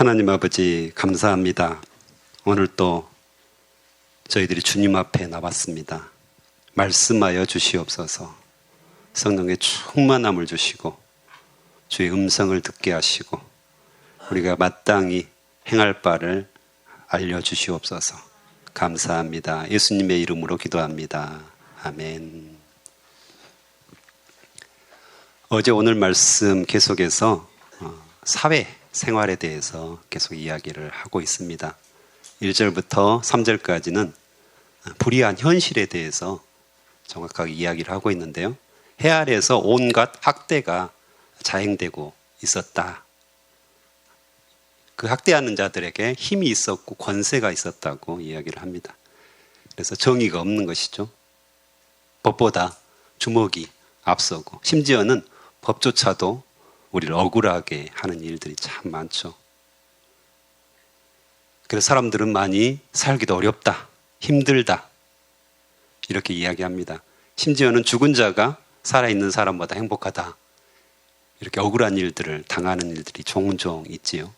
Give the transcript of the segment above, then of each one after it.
하나님 아버지 감사합니다. 오늘 또 저희들이 주님 앞에 나왔습니다. 말씀하여 주시옵소서. 성령의 충만함을 주시고 주의 음성을 듣게 하시고 우리가 마땅히 행할 바를 알려 주시옵소서. 감사합니다. 예수님의 이름으로 기도합니다. 아멘. 어제 오늘 말씀 계속해서 어, 사회 생활에 대해서 계속 이야기를 하고 있습니다. 1절부터 3절까지는 불의한 현실에 대해서 정확하게 이야기를 하고 있는데요. 해 아래에서 온갖 학대가 자행되고 있었다. 그 학대하는 자들에게 힘이 있었고 권세가 있었다고 이야기를 합니다. 그래서 정의가 없는 것이죠. 법보다 주먹이 앞서고 심지어는 법조차도 우리를 억울하게 하는 일들이 참 많죠. 그래서 사람들은 많이 살기도 어렵다, 힘들다, 이렇게 이야기합니다. 심지어는 죽은 자가 살아있는 사람보다 행복하다. 이렇게 억울한 일들을 당하는 일들이 종종 있지요.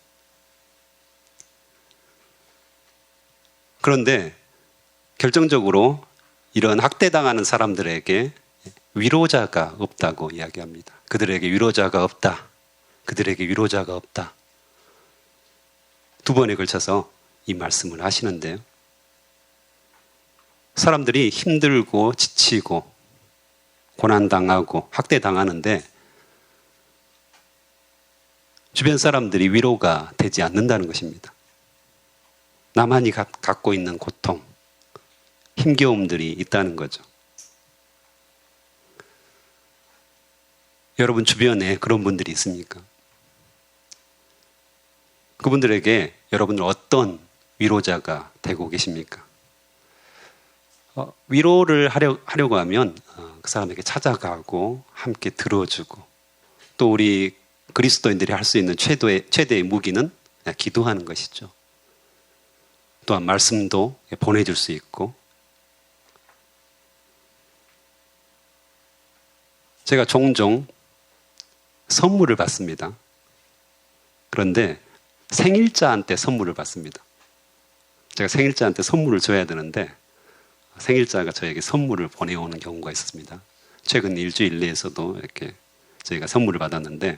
그런데 결정적으로 이런 학대당하는 사람들에게 위로자가 없다고 이야기합니다. 그들에게 위로자가 없다. 그들에게 위로자가 없다. 두 번에 걸쳐서 이 말씀을 하시는데요. 사람들이 힘들고 지치고 고난당하고 학대당하는데 주변 사람들이 위로가 되지 않는다는 것입니다. 나만이 갖고 있는 고통, 힘겨움들이 있다는 거죠. 여러분 주변에 그런 분들이 있습니까? 그분들에게 여러분들 어떤 위로자가 되고 계십니까? 어, 위로를 하려, 하려고 하면 어, 그 사람에게 찾아가고 함께 들어주고 또 우리 그리스도인들이 할 수 있는 최대의, 최대의 무기는 기도하는 것이죠. 또한 말씀도 보내줄 수 있고 제가 종종 선물을 받습니다. 그런데 생일자한테 선물을 받습니다. 제가 생일자한테 선물을 줘야 되는데 생일자가 저에게 선물을 보내오는 경우가 있었습니다. 최근 일주일 내에서도 이렇게 저희가 선물을 받았는데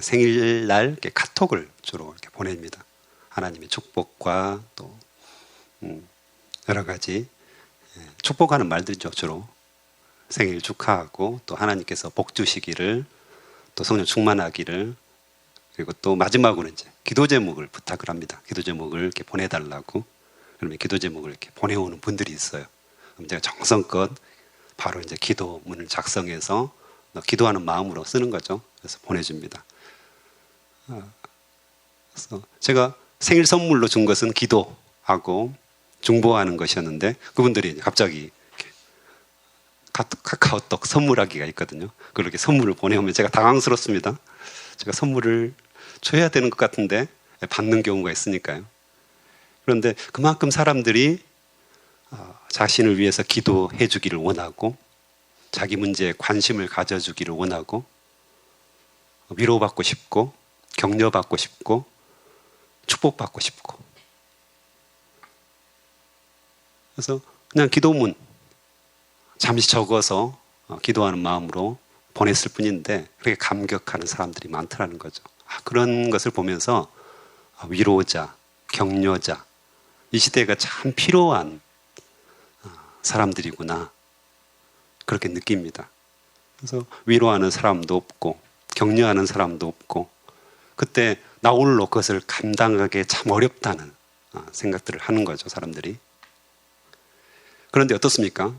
생일날 이렇게 카톡을 주로 이렇게 보냅니다. 하나님의 축복과 또 음, 여러 가지 예, 축복하는 말들이죠 주로 생일 축하하고 또 하나님께서 복 주시기를 또 성령 충만하기를 그리고 또 마지막으로 이제 기도 제목을 부탁을 합니다. 기도 제목을 이렇게 보내달라고 그러면 기도 제목을 이렇게 보내오는 분들이 있어요. 그럼 제가 정성껏 바로 이제 기도문을 작성해서 기도하는 마음으로 쓰는 거죠. 그래서 보내줍니다. 아, 그래서 제가 생일 선물로 준 것은 기도하고 중보하는 것이었는데 그분들이 갑자기 카카오톡 선물하기가 있거든요. 그렇게 선물을 보내오면 제가 당황스럽습니다. 제가 선물을 줘야 되는 것 같은데 받는 경우가 있으니까요. 그런데 그만큼 사람들이 어, 자신을 위해서 기도해 주기를 원하고 자기 문제에 관심을 가져주기를 원하고 위로받고 싶고 격려받고 싶고 축복받고 싶고 그래서 그냥 기도문 잠시 적어서 어, 기도하는 마음으로 보냈을 뿐인데 그렇게 감격하는 사람들이 많더라는 거죠. 아, 그런 것을 보면서 위로자, 격려자, 이 시대가 참 필요한 어, 사람들이구나. 그렇게 느낍니다. 그래서 위로하는 사람도 없고, 격려하는 사람도 없고, 그때 나 홀로 그것을 감당하기 참 어렵다는 어, 생각들을 하는 거죠, 사람들이. 그런데 어떻습니까?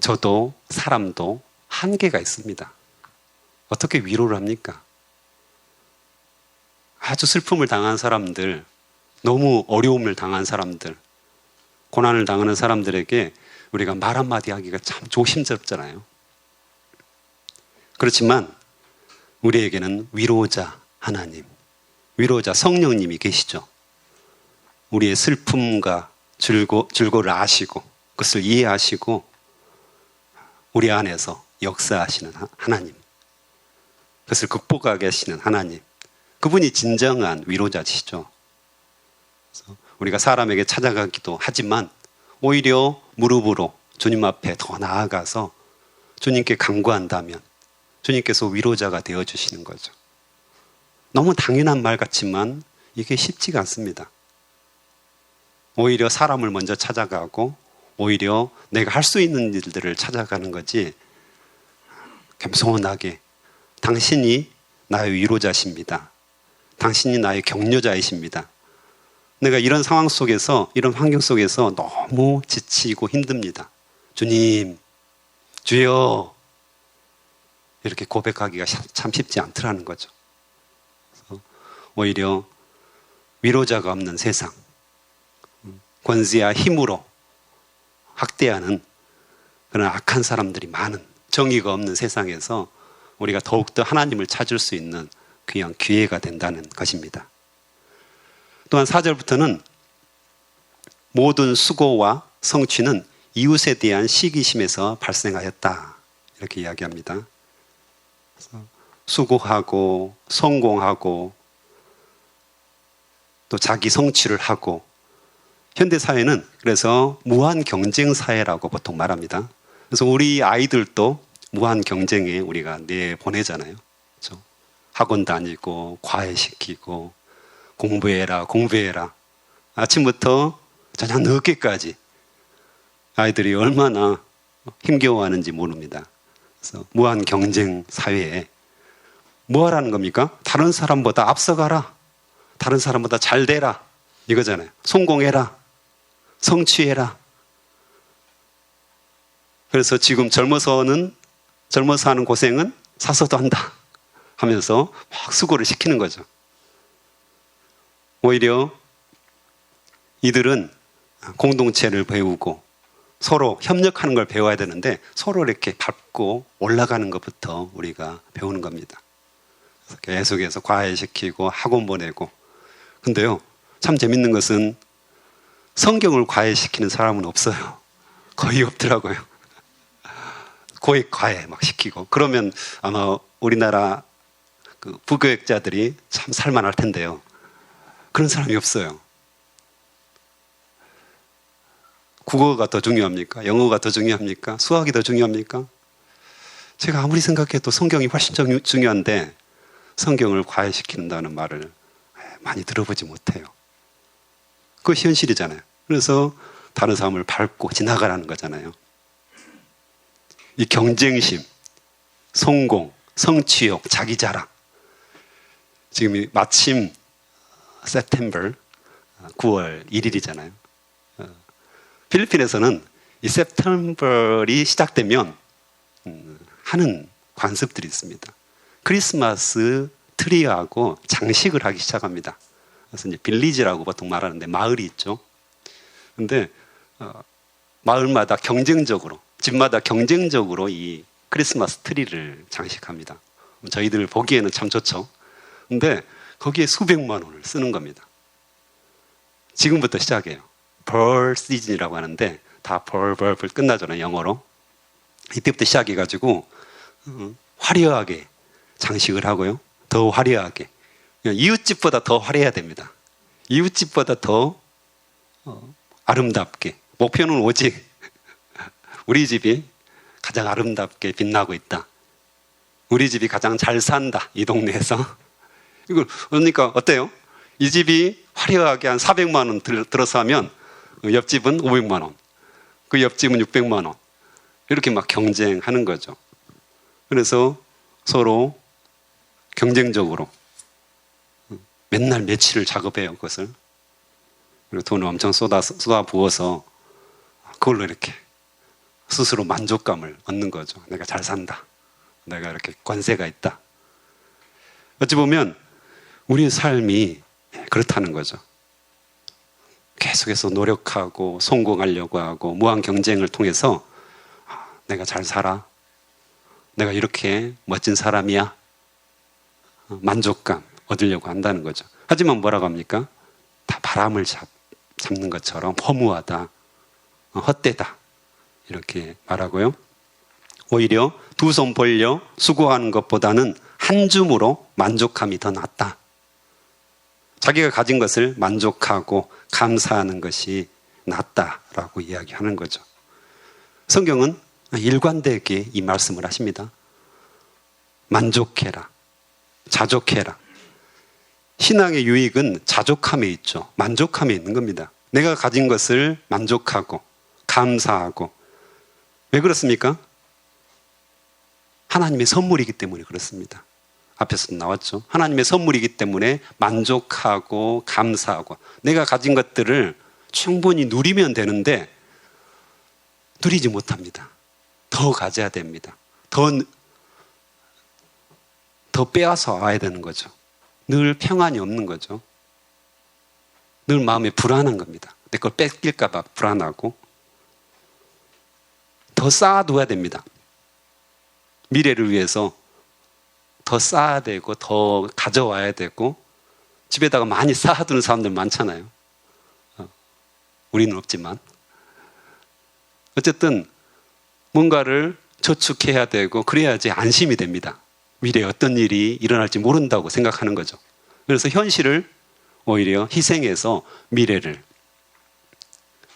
저도 사람도 한계가 있습니다. 어떻게 위로를 합니까? 아주 슬픔을 당한 사람들, 너무 어려움을 당한 사람들, 고난을 당하는 사람들에게 우리가 말 한마디 하기가 참 조심스럽잖아요. 그렇지만 우리에게는 위로자 하나님, 위로자 성령님이 계시죠. 우리의 슬픔과 즐거, 즐거를 아시고 그것을 이해하시고 우리 안에서 역사하시는 하나님. 그것을 극복하게 하시는 하나님. 그분이 진정한 위로자시죠. 우리가 사람에게 찾아가기도 하지만 오히려 무릎으로 주님 앞에 더 나아가서 주님께 간구한다면 주님께서 위로자가 되어 주시는 거죠. 너무 당연한 말 같지만 이게 쉽지가 않습니다. 오히려 사람을 먼저 찾아가고 오히려 내가 할 수 있는 일들을 찾아가는 거지 겸손하게 당신이 나의 위로자십니다. 당신이 나의 격려자이십니다. 내가 이런 상황 속에서, 이런 환경 속에서 너무 지치고 힘듭니다. 주님, 주여, 이렇게 고백하기가 참 쉽지 않더라는 거죠. 오히려 위로자가 없는 세상, 권세와 힘으로 학대하는 그런 악한 사람들이 많은 정의가 없는 세상에서 우리가 더욱더 하나님을 찾을 수 있는 귀한 기회가 된다는 것입니다. 또한 4절부터는 모든 수고와 성취는 이웃에 대한 시기심에서 발생하였다. 이렇게 이야기합니다. 수고하고 성공하고 또 자기 성취를 하고 현대 사회는 그래서 무한 경쟁 사회라고 보통 말합니다. 그래서 우리 아이들도 무한 경쟁에 우리가 내 보내잖아요. 그렇죠? 학원 다니고 과외시키고 공부해라 공부해라 아침부터 저녁 늦게까지 아이들이 얼마나 힘겨워하는지 모릅니다. 그래서 무한 경쟁 사회에 뭐 하라는 겁니까? 다른 사람보다 앞서가라. 다른 사람보다 잘 되라. 이거잖아요. 성공해라. 성취해라. 그래서 지금 젊어서는 젊어서 하는 고생은 사서도 한다 하면서 막 수고를 시키는 거죠. 오히려 이들은 공동체를 배우고 서로 협력하는 걸 배워야 되는데 서로 이렇게 밟고 올라가는 것부터 우리가 배우는 겁니다. 계속해서 과외시키고 학원 보내고. 근데요, 참 재밌는 것은 성경을 과외시키는 사람은 없어요. 거의 없더라고요. 고액 과외 막 시키고. 그러면 아마 우리나라 그 부교육자들이 참 살만할 텐데요. 그런 사람이 없어요. 국어가 더 중요합니까? 영어가 더 중요합니까? 수학이 더 중요합니까? 제가 아무리 생각해도 성경이 훨씬 중요한데 성경을 과외시킨다는 말을 많이 들어보지 못해요. 그것이 현실이잖아요. 그래서 다른 사람을 밟고 지나가라는 거잖아요. 이 경쟁심, 성공, 성취욕, 자기 자랑. 지금 마침 세템버 9월 1일이잖아요. 필리핀에서는 이 세템버이 시작되면 음, 하는 관습들이 있습니다. 크리스마스 트리하고 장식을 하기 시작합니다. 그래서 이제 빌리지라고 보통 말하는데 마을이 있죠. 근데 어, 마을마다 경쟁적으로 집마다 경쟁적으로 이 크리스마스 트리를 장식합니다. 저희들 보기에는 참 좋죠. 근데 거기에 수백만 원을 쓰는 겁니다. 지금부터 시작해요. 벌 시즌이라고 하는데 다 벌벌벌 끝나잖아요. 영어로. 이때부터 시작해가지고 어, 화려하게 장식을 하고요. 더 화려하게. 이웃집보다 더 화려해야 됩니다. 이웃집보다 더 어, 아름답게. 목표는 오직 우리 집이 가장 아름답게 빛나고 있다. 우리 집이 가장 잘 산다. 이 동네에서. 이걸 그러니까 어때요? 이 집이 화려하게 한 400만 원 들, 들어서 하면 옆집은 500만 원. 그 옆집은 600만 원. 이렇게 막 경쟁하는 거죠. 그래서 서로 경쟁적으로 맨날 며칠을 작업해요, 그것을. 그리고 돈을 엄청 쏟아, 쏟아 부어서 그걸로 이렇게 스스로 만족감을 얻는 거죠. 내가 잘 산다. 내가 이렇게 관세가 있다. 어찌 보면 우리의 삶이 그렇다는 거죠. 계속해서 노력하고 성공하려고 하고 무한 경쟁을 통해서 아, 내가 잘 살아. 내가 이렇게 멋진 사람이야. 어, 만족감 얻으려고 한다는 거죠. 하지만 뭐라고 합니까? 다 바람을 잡, 잡는 것처럼 허무하다. 어, 헛되다. 이렇게 말하고요. 오히려 두 손 벌려 수고하는 것보다는 한 줌으로 만족함이 더 낫다. 자기가 가진 것을 만족하고 감사하는 것이 낫다라고 이야기하는 거죠. 성경은 일관되게 이 말씀을 하십니다. 만족해라. 자족해라. 신앙의 유익은 자족함에 있죠. 만족함에 있는 겁니다. 내가 가진 것을 만족하고 감사하고 왜 그렇습니까? 하나님의 선물이기 때문에 그렇습니다. 앞에서도 나왔죠. 하나님의 선물이기 때문에 만족하고 감사하고 내가 가진 것들을 충분히 누리면 되는데 누리지 못합니다. 더 가져야 됩니다. 더, 더 빼앗아 와야 되는 거죠. 늘 평안이 없는 거죠. 늘 마음에 불안한 겁니다. 내 걸 뺏길까봐 불안하고 더 쌓아둬야 됩니다. 미래를 위해서 더 쌓아야 되고 더 가져와야 되고 집에다가 많이 쌓아두는 사람들 많잖아요. 어, 우리는 없지만 어쨌든 뭔가를 저축해야 되고 그래야지 안심이 됩니다. 미래에 어떤 일이 일어날지 모른다고 생각하는 거죠. 그래서 현실을 오히려 희생해서 미래를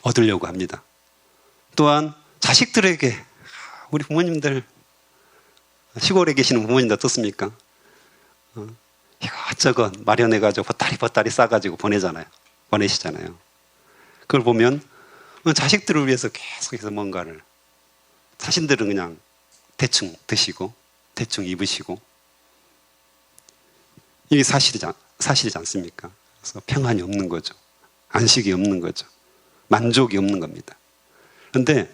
얻으려고 합니다. 또한 자식들에게 우리 부모님들 시골에 계시는 부모님들 어떻습니까? 어, 이것저것 마련해가지고 보따리 보따리 싸가지고 보내잖아요. 보내시잖아요. 그걸 보면 자식들을 위해서 계속해서 뭔가를 자신들은 그냥 대충 드시고 대충 입으시고 이게 사실이지, 사실이지 않습니까? 그래서 평안이 없는 거죠. 안식이 없는 거죠. 만족이 없는 겁니다. 그런데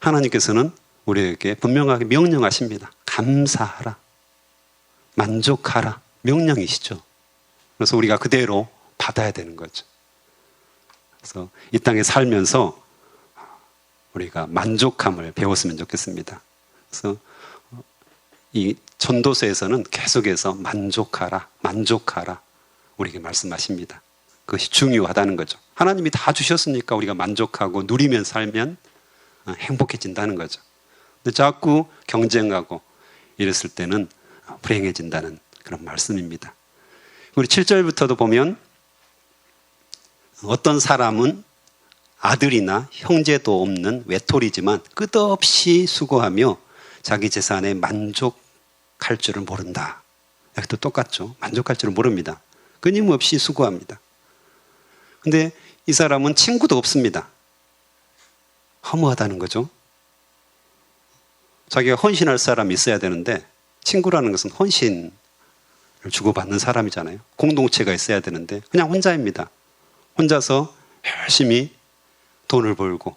하나님께서는 우리에게 분명하게 명령하십니다. 감사하라. 만족하라. 명령이시죠. 그래서 우리가 그대로 받아야 되는 거죠. 그래서 이 땅에 살면서 우리가 만족함을 배웠으면 좋겠습니다. 그래서 이 전도서에서는 계속해서 만족하라, 만족하라 우리에게 말씀하십니다. 그것이 중요하다는 거죠. 하나님이 다 주셨으니까 우리가 만족하고 누리면 살면 어, 행복해진다는 거죠. 근데 자꾸 경쟁하고 이랬을 때는 불행해진다는 그런 말씀입니다. 우리 7절부터도 보면 어떤 사람은 아들이나 형제도 없는 외톨이지만 끝없이 수고하며 자기 재산에 만족 할 줄을 모른다. 여기도 똑같죠. 만족할 줄을 모릅니다. 끊임없이 수고합니다. 근데 이 사람은 친구도 없습니다. 허무하다는 거죠. 자기가 헌신할 사람이 있어야 되는데 친구라는 것은 헌신을 주고받는 사람이잖아요. 공동체가 있어야 되는데 그냥 혼자입니다. 혼자서 열심히 돈을 벌고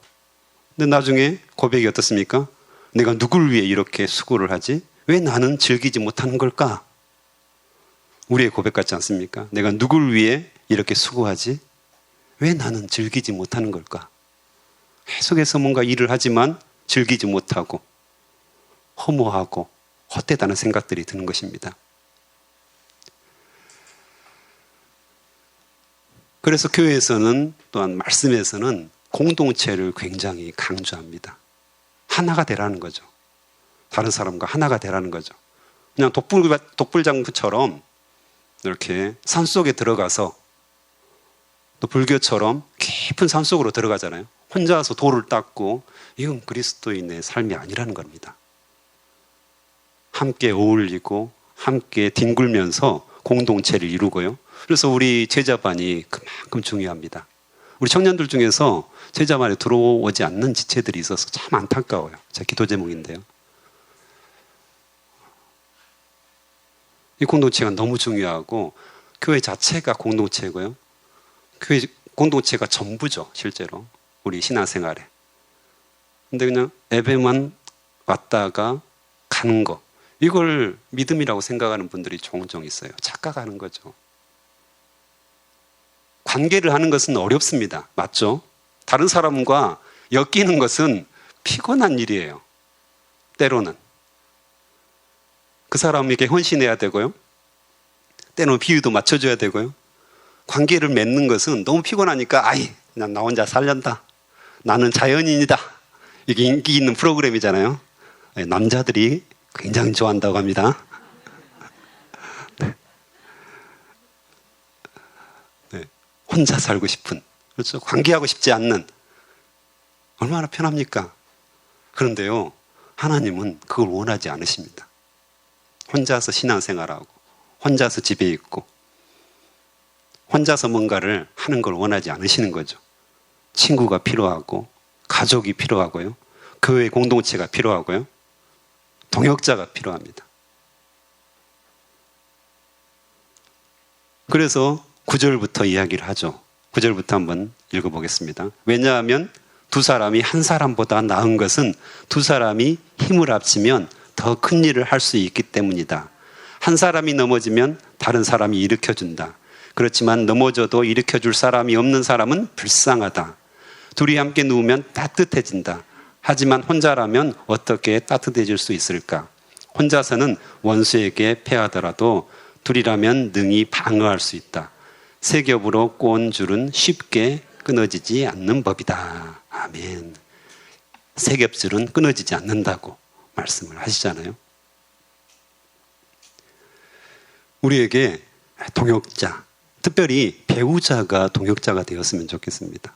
근데 나중에 고백이 어떻습니까? 내가 누굴 위해 이렇게 수고를 하지? 왜 나는 즐기지 못하는 걸까? 우리의 고백 같지 않습니까? 내가 누굴 위해 이렇게 수고하지? 왜 나는 즐기지 못하는 걸까? 계속해서 뭔가 일을 하지만 즐기지 못하고 허무하고 헛되다는 생각들이 드는 것입니다. 그래서 교회에서는 또한 말씀에서는 공동체를 굉장히 강조합니다. 하나가 되라는 거죠. 다른 사람과 하나가 되라는 거죠. 그냥 독불, 독불장구처럼 이렇게 산 속에 들어가서 또 불교처럼 깊은 산 속으로 들어가잖아요. 혼자서 돌을 닦고 이건 그리스도인의 삶이 아니라는 겁니다. 함께 어울리고 함께 뒹굴면서 공동체를 이루고요. 그래서 우리 제자반이 그만큼 중요합니다. 우리 청년들 중에서 제자반에 들어오지 않는 지체들이 있어서 참 안타까워요. 제 기도 제목인데요. 이 공동체가 너무 중요하고 교회 자체가 공동체고요. 교회 공동체가 전부죠, 실제로. 우리 신앙생활에. 근데 그냥 예배만 왔다가 가는 거. 이걸 믿음이라고 생각하는 분들이 종종 있어요. 착각하는 거죠. 관계를 하는 것은 어렵습니다. 맞죠? 다른 사람과 엮이는 것은 피곤한 일이에요. 때로는. 그 사람에게 헌신해야 되고요. 때로는 비유도 맞춰줘야 되고요. 관계를 맺는 것은 너무 피곤하니까, 아이, 그냥 나 혼자 살련다. 나는 자연인이다. 이게 인기 있는 프로그램이잖아요. 남자들이 굉장히 좋아한다고 합니다. 네, 혼자 살고 싶은 그렇죠. 관계하고 싶지 않는 얼마나 편합니까? 그런데요, 하나님은 그걸 원하지 않으십니다. 혼자서 신앙생활하고, 혼자서 집에 있고, 혼자서 뭔가를 하는 걸 원하지 않으시는 거죠. 친구가 필요하고, 가족이 필요하고요, 교회 공동체가 필요하고요, 동역자가 필요합니다. 그래서 9절부터 이야기를 하죠. 9절부터 한번 읽어보겠습니다. 왜냐하면 두 사람이 한 사람보다 나은 것은 두 사람이 힘을 합치면 더 큰 일을 할 수 있기 때문이다. 한 사람이 넘어지면 다른 사람이 일으켜준다. 그렇지만 넘어져도 일으켜줄 사람이 없는 사람은 불쌍하다. 둘이 함께 누우면 따뜻해진다. 하지만 혼자라면 어떻게 따뜻해질 수 있을까? 혼자서는 원수에게 패하더라도 둘이라면 능히 방어할 수 있다. 세 겹으로 꼬은 줄은 쉽게 끊어지지 않는 법이다. 아멘. 세 겹줄은 끊어지지 않는다고 말씀을 하시잖아요. 우리에게 동역자, 특별히 배우자가 동역자가 되었으면 좋겠습니다.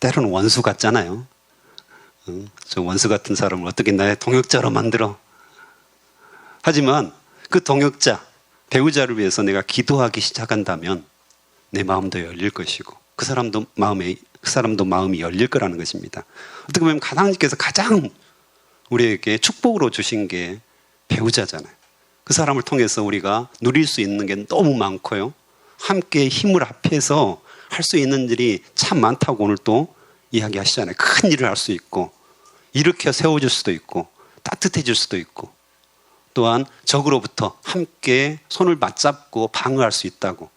때로는 원수 같잖아요. 응? 저 원수 같은 사람을 어떻게 나의 동역자로 만들어? 하지만 그 동역자, 배우자를 위해서 내가 기도하기 시작한다면 내 마음도 열릴 것이고 그 사람도 마음에 그 사람도 마음이 열릴 거라는 것입니다. 어떻게 보면 하나님께서 가장 우리에게 축복으로 주신 게 배우자잖아요. 그 사람을 통해서 우리가 누릴 수 있는 게 너무 많고요. 함께 힘을 합해서 할 수 있는 일이 참 많다고 오늘 또 이야기하시잖아요. 큰 일을 할 수 있고, 일으켜 세워질 수도 있고, 따뜻해질 수도 있고, 또한 적으로부터 함께 손을 맞잡고 방어할 수 있다고.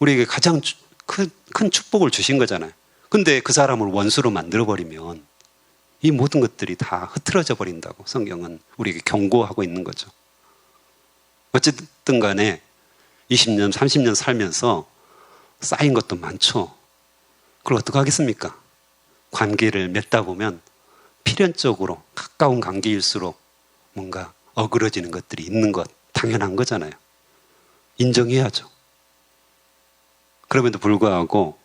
우리에게 가장 큰, 큰 축복을 주신 거잖아요. 근데 그 사람을 원수로 만들어버리면 이 모든 것들이 다 흐트러져 버린다고 성경은 우리에게 경고하고 있는 거죠. 어쨌든 간에 20년, 30년 살면서 쌓인 것도 많죠. 그걸 어떻게 하겠습니까? 관계를 맺다 보면 필연적으로 가까운 관계일수록 뭔가 어그러지는 것들이 있는 것 당연한 거잖아요. 인정해야죠. 그럼에도 불구하고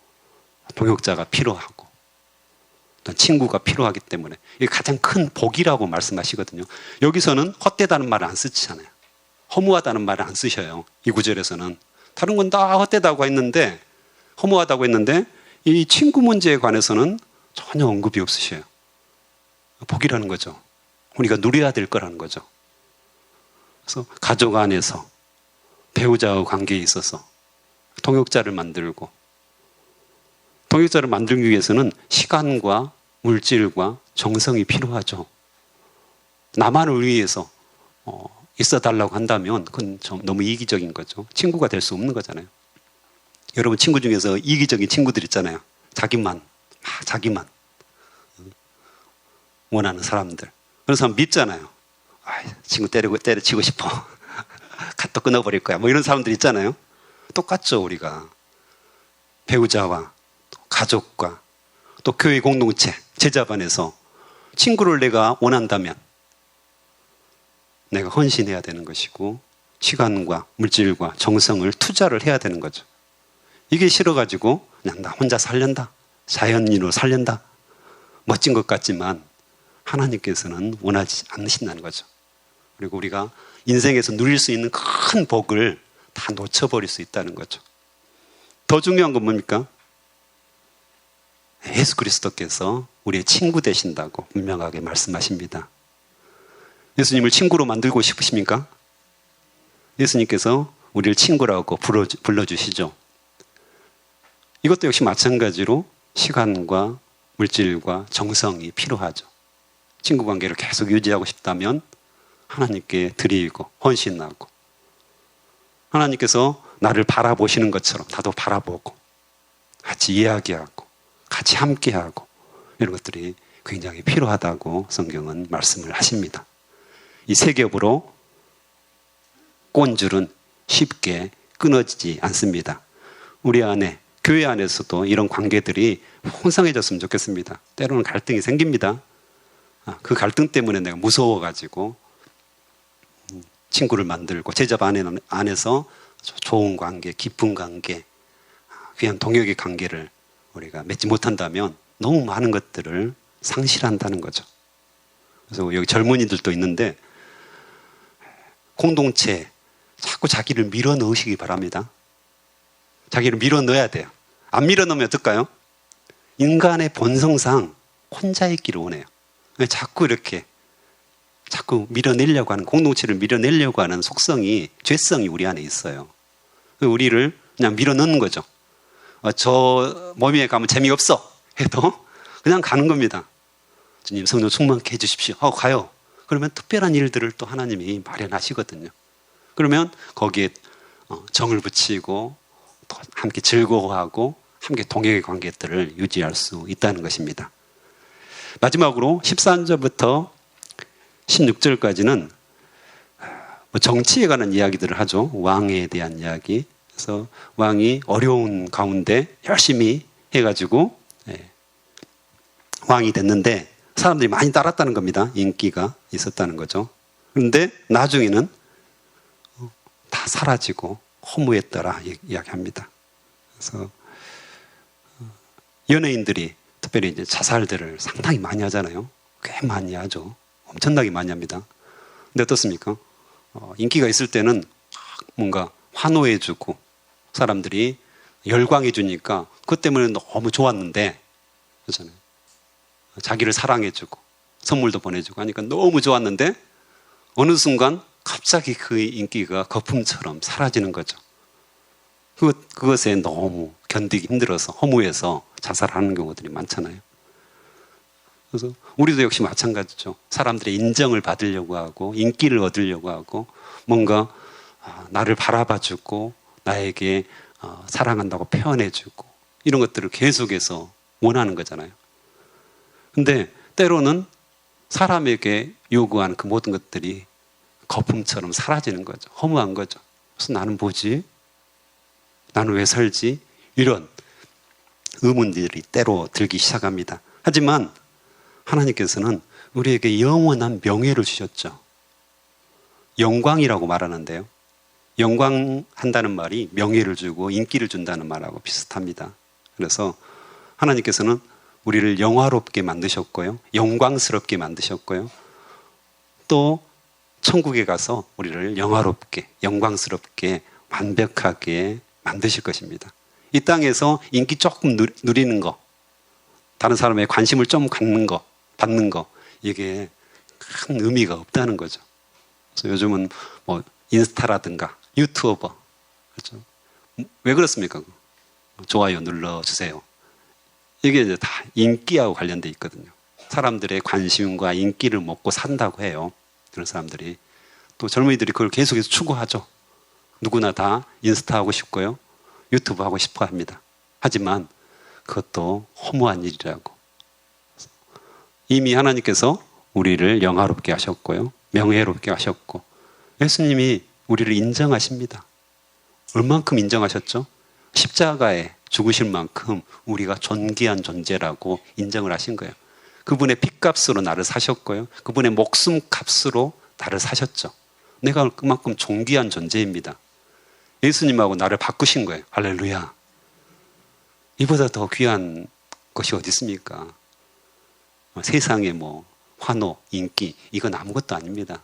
동역자가 필요하고 또 친구가 필요하기 때문에 이게 가장 큰 복이라고 말씀하시거든요. 여기서는 헛되다는 말을 안 쓰잖아요. 허무하다는 말을 안 쓰셔요. 이 구절에서는 다른 건 다 헛되다고 했는데 허무하다고 했는데 이 친구 문제에 관해서는 전혀 언급이 없으셔요. 복이라는 거죠. 우리가 누려야 될 거라는 거죠. 그래서 가족 안에서 배우자와 관계에 있어서 동역자를 만들고 동역자를 만들기 위해서는 시간과 물질과 정성이 필요하죠. 나만을 위해서 어, 있어 달라고 한다면 그건 좀 너무 이기적인 거죠. 친구가 될 수 없는 거잖아요. 여러분 친구 중에서 이기적인 친구들 있잖아요. 자기만, 아, 자기만 원하는 사람들. 그런 사람 믿잖아요. 아, 친구 때리고 때려치고 싶어. 카톡 끊어버릴 거야. 뭐 이런 사람들 있잖아요. 똑같죠, 우리가. 배우자와 가족과 또 교회 공동체, 제자반에서 친구를 내가 원한다면 내가 헌신해야 되는 것이고 시간과 물질과 정성을 투자를 해야 되는 거죠. 이게 싫어가지고 그냥 나 혼자 살련다. 자연인으로 살련다. 멋진 것 같지만 하나님께서는 원하지 않으신다는 거죠. 그리고 우리가 인생에서 누릴 수 있는 큰 복을 다 놓쳐버릴 수 있다는 거죠. 더 중요한 건 뭡니까? 예수 그리스도께서 우리의 친구 되신다고 분명하게 말씀하십니다. 예수님을 친구로 만들고 싶으십니까? 예수님께서 우리를 친구라고 불러주시죠. 이것도 역시 마찬가지로 시간과 물질과 정성이 필요하죠. 친구 관계를 계속 유지하고 싶다면 하나님께 드리고 헌신하고 하나님께서 나를 바라보시는 것처럼 나도 바라보고 같이 이야기하고 같이 함께하고 이런 것들이 굉장히 필요하다고 성경은 말씀을 하십니다. 이 세 겹으로 꼰줄은 쉽게 끊어지지 않습니다. 우리 안에 교회 안에서도 이런 관계들이 풍성해졌으면 좋겠습니다. 때로는 갈등이 생깁니다. 아, 그 갈등 때문에 내가 무서워가지고 친구를 만들고 제자 반 안에서 좋은 관계, 깊은 관계, 귀한 동역의 관계를 우리가 맺지 못한다면 너무 많은 것들을 상실한다는 거죠. 그래서 여기 젊은이들도 있는데 공동체 자꾸 자기를 밀어 넣으시기 바랍니다. 자기를 밀어 넣어야 돼요. 안 밀어 넣으면 어떨까요? 인간의 본성상 혼자 있기를 원해요. 자꾸 이렇게 자꾸 밀어내려고 하는 공동체를 밀어내려고 하는 속성이 죄성이 우리 안에 있어요. 우리를 그냥 밀어넣는 거죠. 어, 저 모임에 가면 재미없어 해도 그냥 가는 겁니다. 주님 성령 충만케 해주십시오. 하고 가요. 그러면 특별한 일들을 또 하나님이 마련하시거든요. 그러면 거기에 어, 정을 붙이고 함께 즐거워하고 함께 동역의 관계들을 유지할 수 있다는 것입니다. 마지막으로 13절부터 16절까지는 뭐 정치에 관한 이야기들을 하죠. 왕에 대한 이야기. 그래서 왕이 어려운 가운데 열심히 해가지고 예, 왕이 됐는데 사람들이 많이 따랐다는 겁니다. 인기가 있었다는 거죠. 그런데 나중에는 다 사라지고 허무했더라 이야기합니다. 그래서 어, 연예인들이 특별히 이제 자살들을 상당히 많이 하잖아요. 꽤 많이 하죠. 엄청나게 많이 합니다. 근데 어떻습니까? 어, 인기가 있을 때는 뭔가 환호해주고 사람들이 열광해 주니까 그것 때문에 너무 좋았는데 그렇잖아요. 자기를 사랑해 주고 선물도 보내주고 하니까 너무 좋았는데 어느 순간 갑자기 그 인기가 거품처럼 사라지는 거죠. 그것, 그것에 너무 견디기 힘들어서 허무해서 자살하는 경우들이 많잖아요. 그래서 우리도 역시 마찬가지죠. 사람들의 인정을 받으려고 하고 인기를 얻으려고 하고 뭔가 아, 나를 바라봐주고 나에게 어, 사랑한다고 표현해주고 이런 것들을 계속해서 원하는 거잖아요. 근데 때로는 사람에게 요구하는 그 모든 것들이 거품처럼 사라지는 거죠. 허무한 거죠. 그래서 나는 뭐지? 나는 왜 살지? 이런 의문들이 때로 들기 시작합니다. 하지만 하나님께서는 우리에게 영원한 명예를 주셨죠. 영광이라고 말하는데요. 영광 한다는 말이 명예를 주고 인기를 준다는 말하고 비슷합니다. 그래서 하나님께서는 우리를 영화롭게 만드셨고요. 영광스럽게 만드셨고요. 또 천국에 가서 우리를 영화롭게, 영광스럽게, 완벽하게 만드실 것입니다. 이 땅에서 인기 조금 누리는 거, 다른 사람의 관심을 좀 갖는 거, 받는 거, 이게 큰 의미가 없다는 거죠. 그래서 요즘은 뭐 인스타라든가 유튜버, 그렇죠? 왜 그렇습니까? 좋아요 눌러주세요. 이게 이제 다 인기하고 관련돼 있거든요. 사람들의 관심과 인기를 먹고 산다고 해요. 그런 사람들이. 또 젊은이들이 그걸 계속해서 추구하죠. 누구나 다 인스타 하고 싶고요. 유튜브 하고 싶어 합니다. 하지만 그것도 허무한 일이라고. 이미 하나님께서 우리를 영화롭게 하셨고요. 명예롭게 하셨고. 예수님이 우리를 인정하십니다. 얼만큼 인정하셨죠? 십자가에 죽으실 만큼 우리가 존귀한 존재라고 인정을 하신 거예요. 그분의 핏값으로 나를 사셨고요. 그분의 목숨 값으로 나를 사셨죠. 내가 그만큼 존귀한 존재입니다. 예수님하고 나를 바꾸신 거예요. 할렐루야. 이보다 더 귀한 것이 어디 있습니까? 세상에 뭐 환호, 인기 이건 아무것도 아닙니다.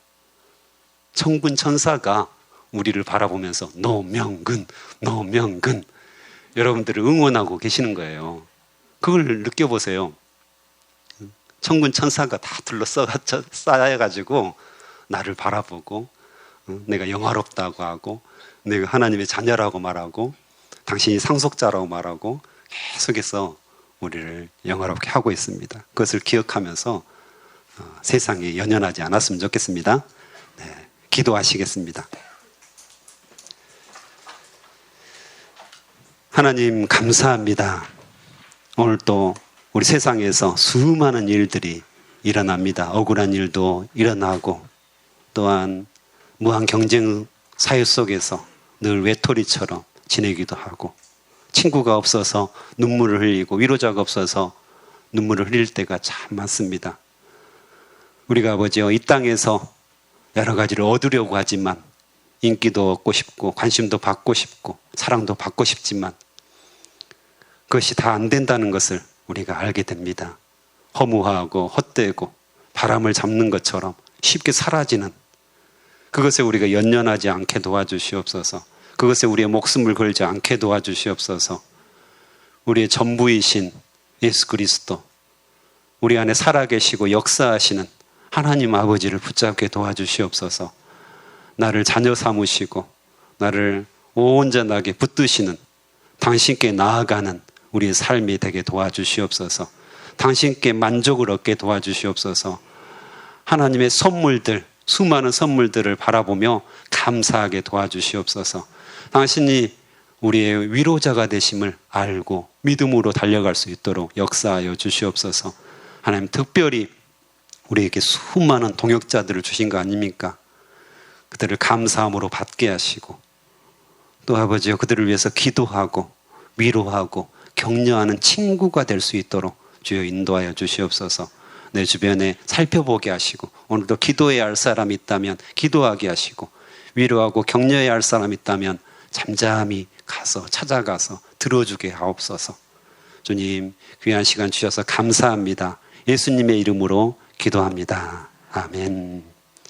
천군 천사가 우리를 바라보면서 노명근, 노명근 여러분들을 응원하고 계시는 거예요. 그걸 느껴보세요. 천군 천사가 다 둘러싸여가지고 나를 바라보고 내가 영화롭다고 하고 내가 하나님의 자녀라고 말하고 당신이 상속자라고 말하고 계속해서 우리를 영화롭게 하고 있습니다. 그것을 기억하면서 어, 세상에 연연하지 않았으면 좋겠습니다. 네, 기도하시겠습니다. 하나님 감사합니다. 오늘 또 우리 세상에서 수많은 일들이 일어납니다. 억울한 일도 일어나고 또한 무한 경쟁 사회 속에서 늘 외톨이처럼 지내기도 하고 친구가 없어서 눈물을 흘리고 위로자가 없어서 눈물을 흘릴 때가 참 많습니다. 우리가 아버지요 이 땅에서 여러 가지를 얻으려고 하지만 인기도 얻고 싶고 관심도 받고 싶고 사랑도 받고 싶지만 그것이 다 안 된다는 것을 우리가 알게 됩니다. 허무하고 헛되고 바람을 잡는 것처럼 쉽게 사라지는 그것에 우리가 연연하지 않게 도와주시옵소서. 그것에 우리의 목숨을 걸지 않게 도와주시옵소서. 우리의 전부이신 예수 그리스도, 우리 안에 살아계시고 역사하시는 하나님 아버지를 붙잡게 도와주시옵소서. 나를 자녀 삼으시고, 나를 온전하게 붙드시는 당신께 나아가는 우리의 삶이 되게 도와주시옵소서. 당신께 만족을 얻게 도와주시옵소서. 하나님의 선물들, 수많은 선물들을 바라보며 감사하게 도와주시옵소서. 당신이 우리의 위로자가 되심을 알고 믿음으로 달려갈 수 있도록 역사하여 주시옵소서. 하나님 특별히 우리에게 수많은 동역자들을 주신 거 아닙니까? 그들을 감사함으로 받게 하시고 또 아버지여 그들을 위해서 기도하고 위로하고 격려하는 친구가 될 수 있도록 주여 인도하여 주시옵소서. 내 주변에 살펴보게 하시고 오늘도 기도해야 할 사람이 있다면 기도하게 하시고 위로하고 격려해야 할 사람이 있다면 잠잠히 가서 찾아가서 들어주게 하옵소서. 주님 귀한 시간 주셔서 감사합니다. 예수님의 이름으로 기도합니다. 아멘.